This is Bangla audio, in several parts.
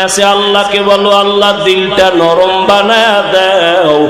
আছে, আল্লাহকে বলো, আল্লাহ দিলটা নরম বানায় দাও।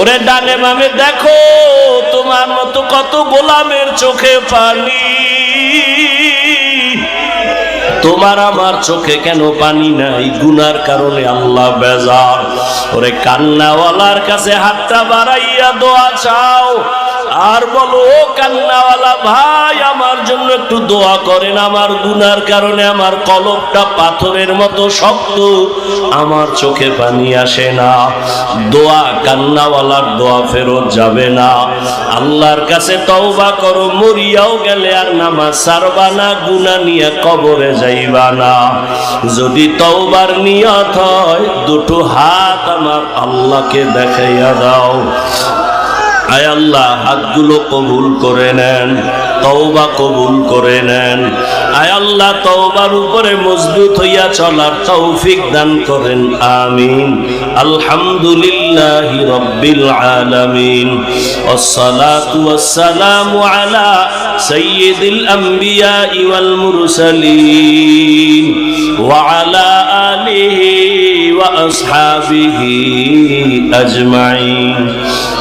ওরে ডানে বামে দেখো, তোমার মতো কত গোলামের চোখে পানি। তোমার আমার চোখে কেন পানি নাই? গুনার কারণে আল্লাহ বেজার। ওরে কান্নাওয়ালার কাছে হাতটা বাড়াইয়া দোয়া চাও। আর বলো, ও কান্নাওয়ালা ভাই, আমার জন্য একটু দোয়া করেন। আমার গুনার কারণে আমার কলবটা পাথরের মতো শক্ত। আমার চোখে পানি আসে না। দোয়া কান্নাওয়ালার দোয়া ফেরত যাবে না। আল্লাহর কাছে তওবা করো, মরিয়াও গেলে আর নামাজ সারবা না গুনা নিয়ে কবরে যাইবা না। যদি তওবার নিয়ত হয়, দুটো হাত আমার আল্লাহকে দেখাইয়া দাও। আয় আল্লাহ হাতগুলো কবুল করে নেন তওবা কবুল করে নেন আয় আল্লাহ তওবার উপরে মজবুত হইয়া চলার তৌফিক দান করেন আমিন আলহামদুলিল্লাহি রাব্বিল আলামিন والصلاة والسلام على سيد الأنبياء والمرسلين وعلى آله وأصحابه أجمعين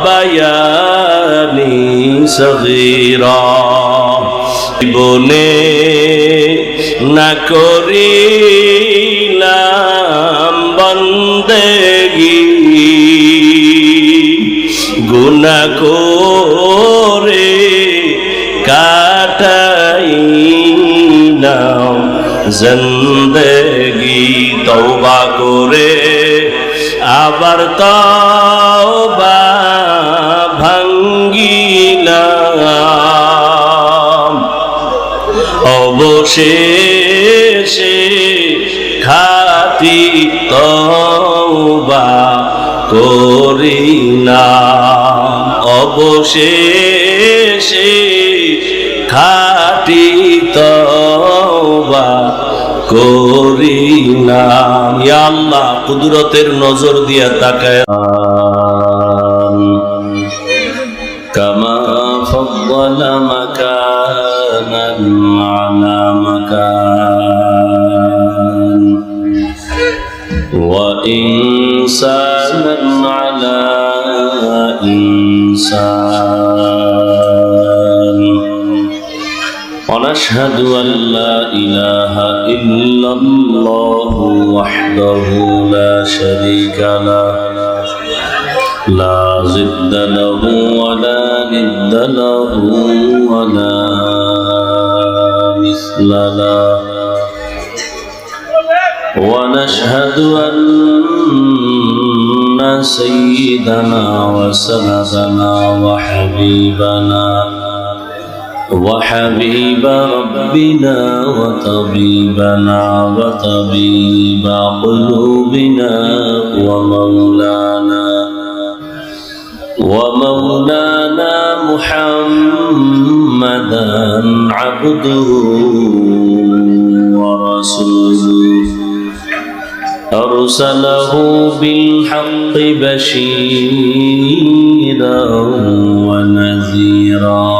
রব্বায়ানি সগীরা। জীবনে না করিলাম বন্দেগি। গুনা করে কাটাই নাও জিন্দগি তওবা করে আবার তওবা ভাঙ্গিলাম। অবশেষে খাতি তওবা করিলাম। অবশেষে করিলাম ইয়া আল্লাহ কুদরতের নজর দিয়া তাকায় كما فضل مكانا على مكان وإنسانا على إنسان ونشهد أن لا إله إلا الله وحده لا شريك له لا ضد له ولا ند له ولا مثل له. ونشهد أن سيدنا وسندنا وحبيبنا وحبيب ربنا وطبيبنا وطبيب قلوبنا ومولانا ومولانا محمدا عبده ورسوله. أرسله بالحق بشيرا ونذيرا.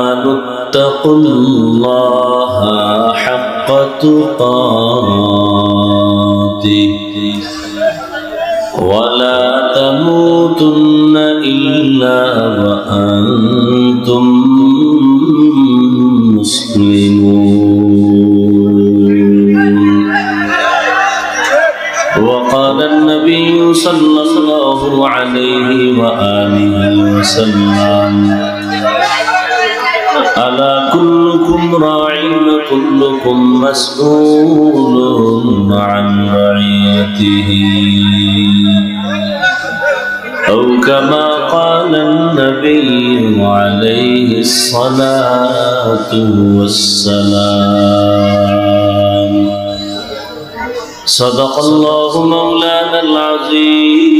آمنوا اتقوا الله حق تقاته. ولا تموتن إلا وأنتم مسلمون. وقال النبي صلى الله عليه وآله وسلم كلكم راع وكلكم مسؤول عن رعيته. أو كما قال النبي عليه الصلاة والسلام. صدق الله مولانا العظيم.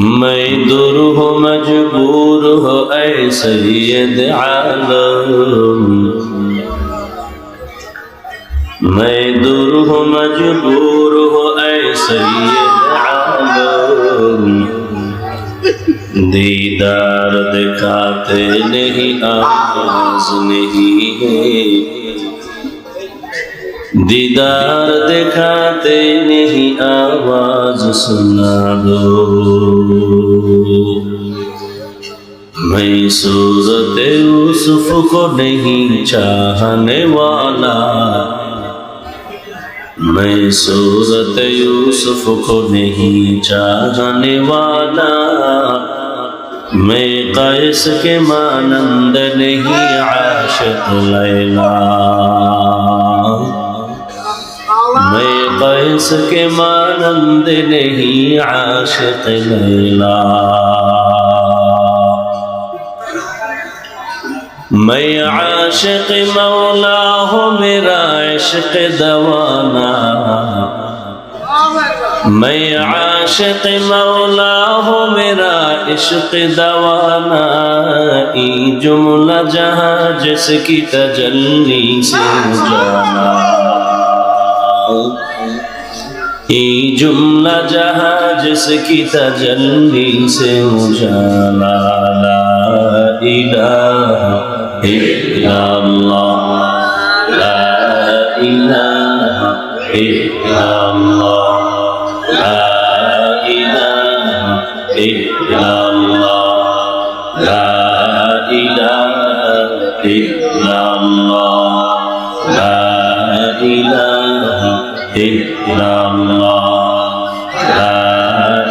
میں دور ہو مجبور ہو اے سید عالم میں دور ہو مجبور ہو اے سید عالم دیدار دکھاتے نہیں آواز نہیں ہے দিদার দেখাতে নেহি আওয়াজ সুনা দো मैं सूरत यूसुफ को नहीं चाहने वाला मैं सूरत यूसुफ को नहीं चाहने वाला میں قیس کے مانند نہیں عاشق لیلا कैस के मानंद नहीं आशिक लैला मैं आशिक मौला हूँ मेरा इश्क दवाना मैं आशिक मौला हूँ मेरा इश्क दवाना ई जुमला जहाँ जिसकी तजल्ली से जाना এই জুমলা জাহা জেসে কি তাজল্লি সে উজালা ইলাহা ইল্লাল্লাহ লা ইলাহা ইল্লাল্লাহ।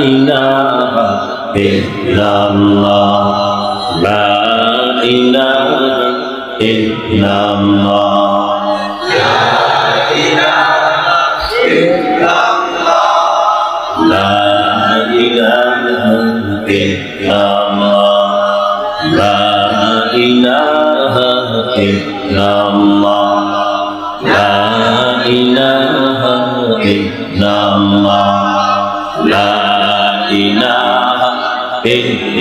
ইলাহা ইল্লাল্লাহ। লা ইলাহা ইল্লাল্লাহ। إلا الله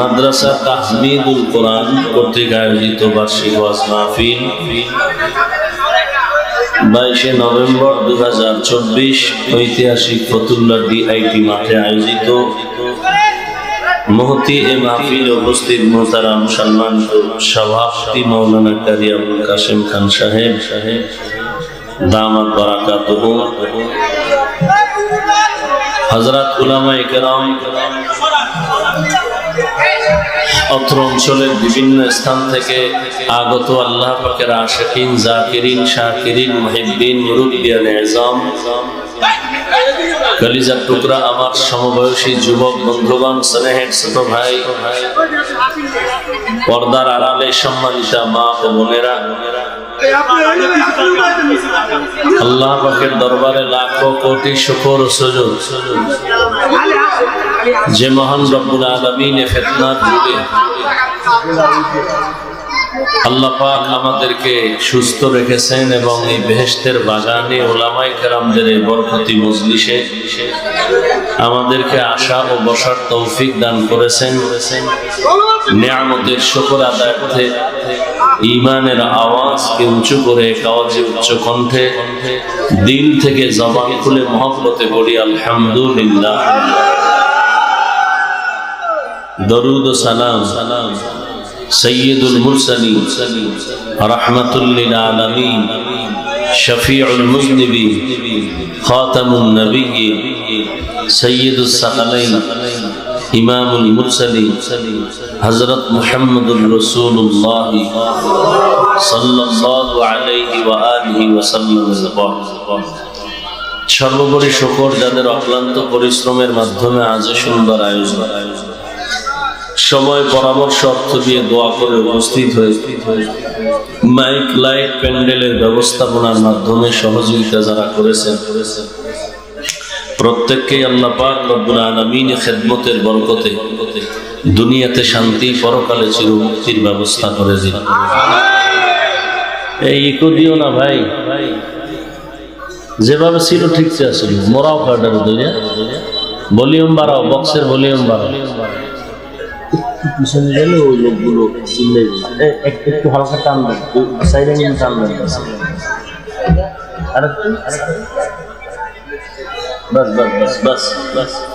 মাদ্রাসা তাহমিদুল কোরআন কর্তৃক আয়োজিত বার্ষিক ওয়াজ মাহফিল বাইশে নভেম্বর দু হাজার চব্বিশ ঐতিহাসিক ফতুল্লা ডিআইটি মাঠে আয়োজিত। মহতি এ মাহফিল উপস্থিত মোহতারাম সালমান সভাপতি মৌলানা কারি আবুল কাসেম খান সাহেব সাহেব দামাত বারাকাতুহু হযরত উলামা ইকরাম অত্র অঞ্চলের বিভিন্ন স্থান থেকে আগত আল্লাহ পাকের আশাকিন, জাকিরিন, শাকিরিন মুহিব্বিন মুরব্বিয়ান এজাম কলিজার টুকরা আমার সমবয়সী যুবক, বন্ধুগণ, স্নেহের ছোট ভাই। পর্দার আড়ালে সম্মানিতা মা ও বোনেরা। আল্লাহ পাকের দরবারে লাখো কোটি শুকর সুজুদ যে মহান রব্বুল আলমিনে ফেতনার যুগে আল্লাহ পাক আমাদেরকে সুস্থ রেখেছেন এবং এই বেহেস্তের বাগানে ওলামাই কেরামদের এই বরকতি মজলিসে আমাদেরকে আশা ও বসার তৌফিক দান করেছেন। নিয়ামতের শকর আদায়ার্থে ইমানের আওয়াজকে উঁচু করে কাওয়াজে উচ্চ কণ্ঠে দিল থেকে জবান খুলে মহব্বতে বলি, আলহামদুলিল্লাহ। দরুদ সালাম সালাম সৈয়দুল মুরসালিন, রহমাতুল লিল আলামিন, শফিউল মুজনিবিন, খাতামুন নবিয়্যিন, সৈয়দুস সাকালাইন ইমামুল মুরসালিন হযরত মুহাম্মদুর রাসূলুল্লাহ সাল্লাল্লাহু আলাইহি ওয়া আলিহি ওয়া সাল্লাম সর্বোপরি শুকর যাদের অক্লান্ত পরিশ্রমের মাধ্যমে আজ সুন্দর আয়োজন। সময় পরামর্শ অর্থ দিয়ে দোয়া করে উপস্থিত হয়ে মাইক, লাইট, প্যান্ডেলের ব্যবস্থাপনার মাধ্যমে সহযোগিতা যারা করেছেন প্রত্যেককেই আল্লাহ পাক রব্বুল আলামিন খেদমতের বরকতে, দুনিয়াতে শান্তি পরকালে চিরমুক্তির ব্যবস্থা করে দিন। এই ইকো দিও না ভাই। যেভাবে ছিল ঠিক ছিল মোরাও কার্ডার দুনিয়া। ভলিউম বাড়াও, বক্সের ভলিউম বাড়াও। পিছনে গেলে ওই লোকগুলো একটু হালকা টান দেন। बस बस बस बस बस